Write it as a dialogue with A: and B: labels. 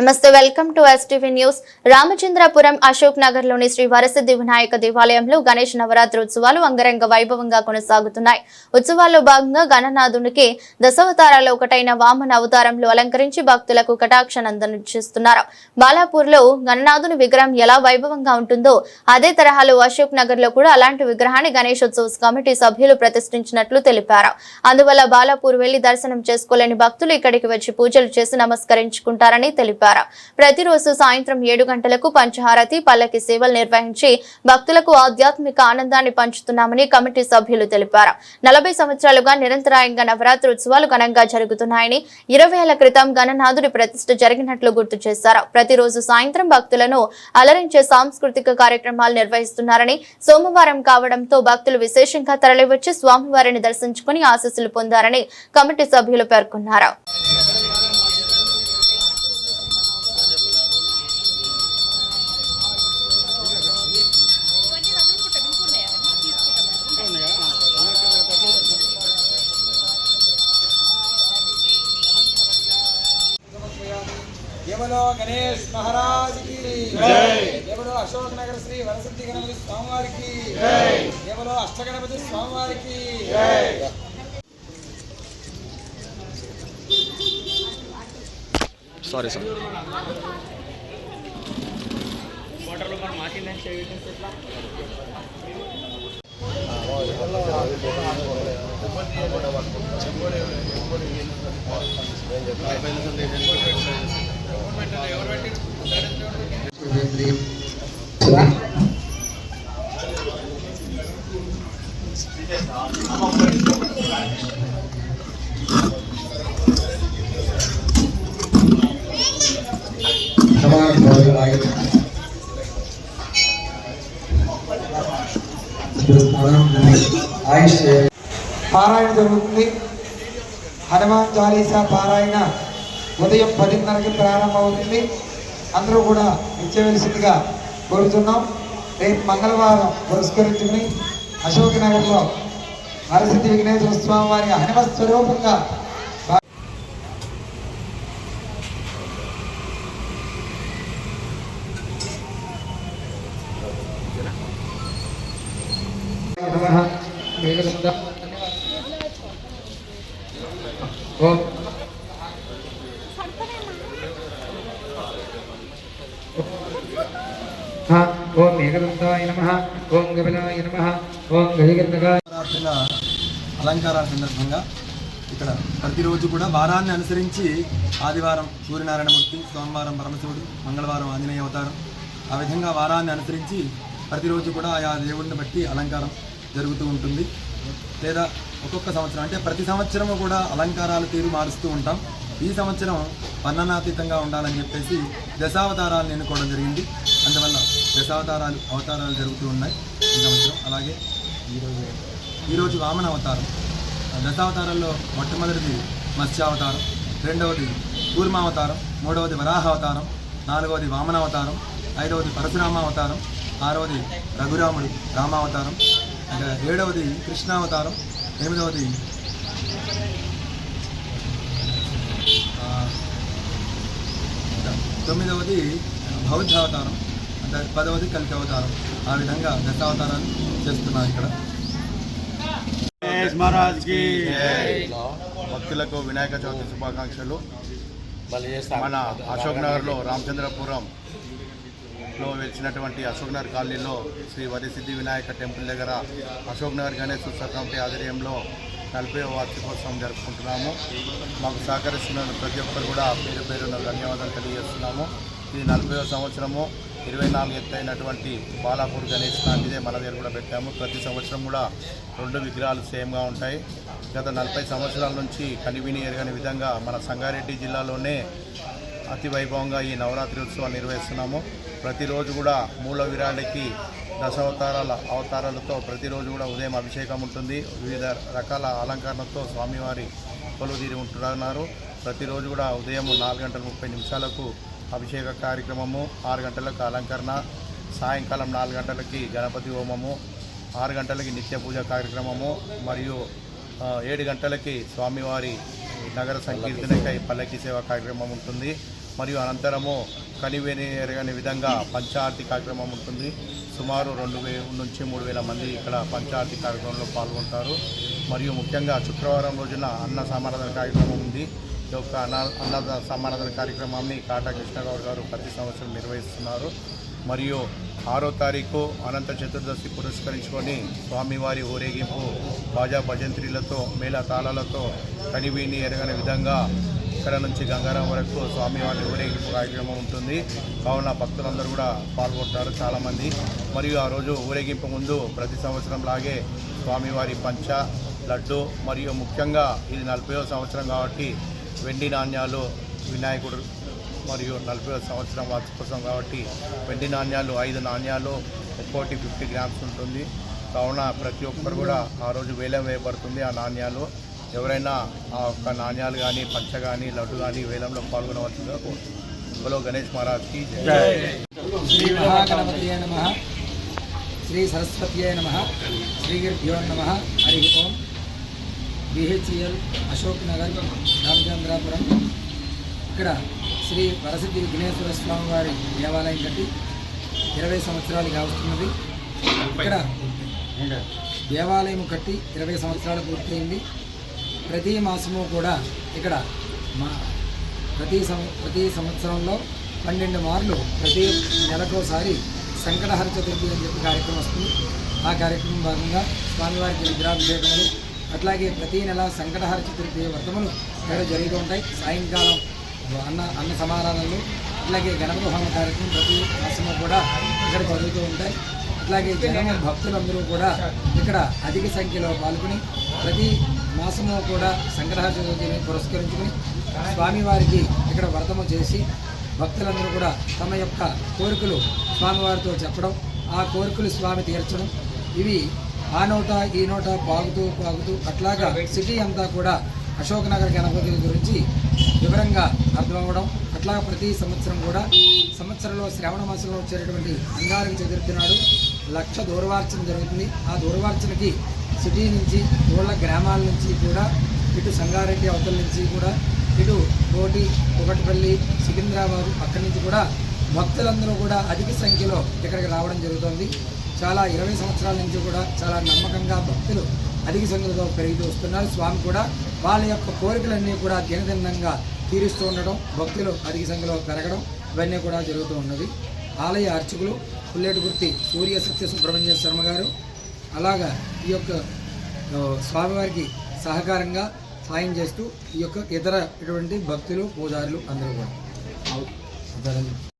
A: నమస్తే welcome to STV news Ramachandrapuram Ashok నగర్లోని శ్రీ వరసిద్ధి వినాయక దేవాలయంలో గణేష్ నవరాత్రి ఉత్సవాలు అంగరంగ వైభవంగా కొనసాగుతున్నాయి. ఉత్సవాల్లో భాగంగా గణనాథునికి దశావతారాల్లో ఒకటైన వామన అవతారంలో అలంకరించి భక్తులకు కటాక్షనందనిస్తున్నారు బాలాపూర్లో గణనాథుని విగ్రహం ఎలా వైభవంగా ఉంటుందో అదే తరహాలో అశోక్ నగర్లో కూడా అలాంటి విగ్రహాన్ని గణేశోత్సవ కమిటీ సభ్యులు ప్రతిష్ఠించినట్లు తెలిపారు. అందువల్ల బాలాపూర్ వెళ్ళి దర్శనం చేసుకోలేని భక్తులు ఇక్కడికి వచ్చి పూజలు చేసి నమస్కరించుకుంటారని తెలిపారు. ప్రతిరోజు సాయంత్రం ఏడు గంటలకు పంచహారతి పల్లకి సేవలు నిర్వహించి భక్తులకు ఆధ్యాత్మిక ఆనందాన్ని పంచుతున్నామని కమిటీ సభ్యులు తెలిపారు. నలభై సంవత్సరాలుగా నిరంతరాయంగా నవరాత్రి ఉత్సవాలు ఘనంగా జరుగుతున్నాయని ఇరవై ఏళ్ళ క్రితం గణనాథుడి ప్రతిష్ఠ జరిగినట్లు గుర్తు చేశారు. ప్రతిరోజు సాయంత్రం భక్తులను అలరించే సాంస్కృతిక కార్యక్రమాలు నిర్వహిస్తున్నారని సోమవారం కావడంతో భక్తులు విశేషంగా తరలివచ్చి స్వామివారిని దర్శించుకుని ఆశీస్సులు పొందారని కమిటీ సభ్యులు పేర్కొన్నారు.
B: కేవలో గణేష్ మహారాజ్కి. కేవలో అశోక్ నగర్ శ్రీ వరసిద్ధి గణపతి స్వామివారికి. కేవలో అష్టగణపతి స్వామివారికి.
C: సారీ సార్
B: పారాయణ జరుగుతుంది. హనుమాన్ చాలీసా పారాయణ. ఉదయం పదిన్నరకి ప్రారంభమవుతుంది. అందరూ కూడా ఇచ్చవలసిందిగా కోరుతున్నాం. రేపు మంగళవారం పురస్కరించుకుని అశోక్ నగర్లో నరసిద్ధి విఘ్నేశ్వర స్వామి వారి హనుమ స్వరూపంగా ఓం ఓం ఏకదంతాయ నమ ఓం గవిలాయ నమ ఓం గజగర్ణగాయ
D: అలంకారాల సందర్భంగా ఇక్కడ ప్రతిరోజు కూడా వారాన్ని అనుసరించి ఆదివారం సూర్యనారాయణమూర్తి సోమవారం పరమశివుడు మంగళవారం ఆంజనేయ అవతారం ఆ విధంగా వారాన్ని అనుసరించి ప్రతిరోజు కూడా ఆయా దేవుడిని బట్టి అలంకారం జరుగుతూ ఉంటుంది. లేదా ఒక్కొక్క సంవత్సరం అంటే ప్రతి సంవత్సరము కూడా అలంకారాల తీరు మారుస్తూ ఉంటాం. ఈ సంవత్సరం వర్ణనాతీతంగా ఉండాలని చెప్పేసి దశావతారాలను ఎన్నుకోవడం జరిగింది. అందువల్ల దశావతారాలు అవతారాలు జరుగుతూ ఉన్నాయి ఈ సంవత్సరం. అలాగే ఈరోజు ఈరోజు వామన అవతారం. దశావతారాల్లో మొట్టమొదటిది మత్స్యావతారం రెండవది కూర్మావతారం మూడవది వరాహావతారం నాలుగవది వామనావతారం ఐదవది పరశురామావతారం ఆరవది రఘురాముడు రామావతారం ఏడవది కృష్ణావతారం ఎనిమిదవది ఆ, ఇంకా తొమ్మిదవది బౌద్ధ అవతారం అంటే పదవది కలికి అవతారం ఆ విధంగా దశావతారాలు చేస్తున్నాం ఇక్కడ. భక్తులకు వినాయక చవితి శుభాకాంక్షలు. మన అశోక్ నగర్లో రామచంద్రపురం లో వెలిచినటువంటి అశోక్ నగర్ కాలనీలో శ్రీ వరిసిద్ధి వినాయక టెంపుల్ దగ్గర అశోక్ నగర్ గణేష్ ఉత్సవ కమిటీ ఆధ్వర్యంలో నలభై వార్షికోత్సవం జరుపుకుంటున్నాము. మాకు సహకరిస్తున్న ప్రతి ఒక్కరు కూడా పేరు పేరున ధన్యవాదాలు తెలియజేస్తున్నాము. ఇది నలభైవ సంవత్సరము ఇరవై నాలుగు ఎత్తైనటువంటి బాలాపూర్ గణేష్ లాంటిదే మన దగ్గర కూడా పెట్టాము. ప్రతి సంవత్సరం కూడా రెండు విగ్రహాలు సేమ్గా ఉంటాయి. గత నలభై సంవత్సరాల నుంచి కనివిని ఎరగని విధంగా మన సంగారెడ్డి జిల్లాలోనే అతి వైభవంగా ఈ నవరాత్రి ఉత్సవాలు నిర్వహిస్తున్నాము. ప్రతిరోజు కూడా మూల విరాళికి దశావతారాల అవతారాలతో ప్రతిరోజు కూడా ఉదయం అభిషేకం ఉంటుంది. వివిధ రకాల అలంకరణతో స్వామివారి కొలువుదీరి ఉంటున్నారు. ప్రతిరోజు కూడా ఉదయం నాలుగు గంటల ముప్పై నిమిషాలకు అభిషేక కార్యక్రమము ఆరు గంటలకు అలంకరణ సాయంకాలం నాలుగు గంటలకి గణపతి హోమము ఆరు గంటలకి నిత్య పూజ కార్యక్రమము మరియు ఏడు గంటలకి స్వామివారి నగర సంకీర్తనకై పల్లకి సేవ కార్యక్రమం ఉంటుంది. మరియు అనంతరము కనివేని ఎరగని విధంగా పంచాయతీ కార్యక్రమం ఉంటుంది. సుమారు రెండు వేల నుంచి మూడు వేల మంది ఇక్కడ పంచాయతీ కార్యక్రమంలో పాల్గొంటారు. మరియు ముఖ్యంగా శుక్రవారం రోజున అన్న సమారాధన కార్యక్రమం ఉంది. ఈ యొక్క అన్న అన్న సమారాధన కార్యక్రమాన్ని కాటా కృష్ణగౌడ్ గారు ప్రతి సంవత్సరం నిర్వహిస్తున్నారు. మరియు ఆరో తారీఖు అనంత చతుర్దశి పురస్కరించుకొని స్వామివారి ఊరేగింపు బాజా భజంత్రీలతో మేళ తాళాలతో కనివీని ఎరగని విధంగా ఇక్కడ నుంచి గంగారం వరకు స్వామివారి ఊరేగింపు కార్యక్రమం ఉంటుంది. కావున భక్తులందరూ కూడా పాల్గొంటారు చాలామంది. మరియు ఆ రోజు ఊరేగింపు ముందు ప్రతి సంవత్సరం లాగే స్వామివారి పంచ లడ్డు మరియు ముఖ్యంగా ఇది నలభైవ సంవత్సరం కాబట్టి వెండి నాణ్యాలు వినాయకుడు మరియు నలభై సంవత్సరం వార్షికోత్సవం కాబట్టి వెండి నాణ్యాలు ఐదు నాణ్యాలు ఒక్కోటి ఫిఫ్టీ గ్రామ్స్ ఉంటుంది. కావున ప్రతి ఒక్కరు కూడా ఆ రోజు వేలం వేయబడుతుంది ఆ నాణ్యాలు. ఎవరైనా ఆ ఒక్క నాణ్యాలు కానీ పంచ కానీ లడ్డు కానీ వేలంలో పాల్గొనవలసిందిగా కోరుతున్నాను బలో గణేష్ మహారాజ్కి జై.
B: శ్రీ మహాగణపతియే నమ. శ్రీ సరస్వత్యే నమ. శ్రీ గురుభ్యో నమ. హరి ఓం. బిహెచ్ఎల్ అశోక్ నగర్ రామచంద్రాపురం. ఇక్కడ శ్రీ వరసిద్ధి విఘ్నేశ్వర స్వామి వారి దేవాలయం కట్టి ఇరవై సంవత్సరాలు కావస్తున్నది. ఇక్కడ దేవాలయం కట్టి ఇరవై సంవత్సరాలు పూర్తయింది. ప్రతి మాసము కూడా ఇక్కడ మా ప్రతి సం ప్రతి సంవత్సరంలో పన్నెండు మార్లు ప్రతి నెలకోసారి సంకటహర చతుర్థి అని చెప్పి కార్యక్రమం వస్తుంది. ఆ కార్యక్రమం భాగంగా స్వామివారికి విగ్రహాభిషేకములు అట్లాగే ప్రతి నెల సంకటహర చతుర్థి వ్రతములు ఇక్కడ జరుగుతూ ఉంటాయి. సాయంకాలం అన్న అన్న సమారాధనలు అట్లాగే గణపతి హోమ కార్యక్రమం ప్రతి మాసము కూడా ఇక్కడ జరుగుతూ ఉంటాయి. అట్లాగే జనము భక్తులందరూ కూడా ఇక్కడ అధిక సంఖ్యలో పాల్గొని ప్రతి మాసము కూడా సంగ్రహ చతుర్థిని పురస్కరించుకుని స్వామివారికి ఇక్కడ వ్రతము చేసి భక్తులందరూ కూడా తమ యొక్క కోరికలు స్వామివారితో చెప్పడం ఆ కోరికలు స్వామి తీర్చడం ఇవి ఆ నోట ఈ నోట పాగుతూ పాగుతూ అట్లాగా సిటీ అంతా కూడా అశోక్ నగర్ గణపతి గురించి వివరంగా అర్థమవ్వడం అట్లా ప్రతి సంవత్సరం కూడా సంవత్సరంలో శ్రావణ మాసంలో వచ్చేటటువంటి అంగారం చతుర్థి నాడు లక్ష దూరవార్చన జరుగుతుంది. ఆ దూరవార్చనకి సిటీ నుంచి ఊళ్ళ గ్రామాల నుంచి కూడా ఇటు సంగారెడ్డి అవతల నుంచి కూడా ఇటు కోటి ఒకటిపల్లి సికింద్రాబాద్ అక్కడి నుంచి కూడా భక్తులందరూ కూడా అధిక సంఖ్యలో ఇక్కడికి రావడం జరుగుతుంది. చాలా ఇరవై సంవత్సరాల నుంచి కూడా చాలా నమ్మకంగా భక్తులు అధిక సంఖ్యలో పెరుగుతూ వస్తున్నారు. స్వామి కూడా వాళ్ళ యొక్క కోరికలన్నీ కూడా దినదినంగా తీరుస్తూ ఉండడం భక్తులు అధిక సంఖ్యలో పెరగడం ఇవన్నీ కూడా జరుగుతూ ఉన్నది ఆలయ అర్చకులు పుల్లేటి గుర్తి సూర్య సత్య సుబ్రహ్మణ్య శర్మ గారు అలాగా ఈ యొక్క స్వామివారికి సహకారంగా సాయం చేస్తూ ఈ యొక్క ఇతర ఇటువంటి భక్తులు పూజారులు అందరూ కూడా.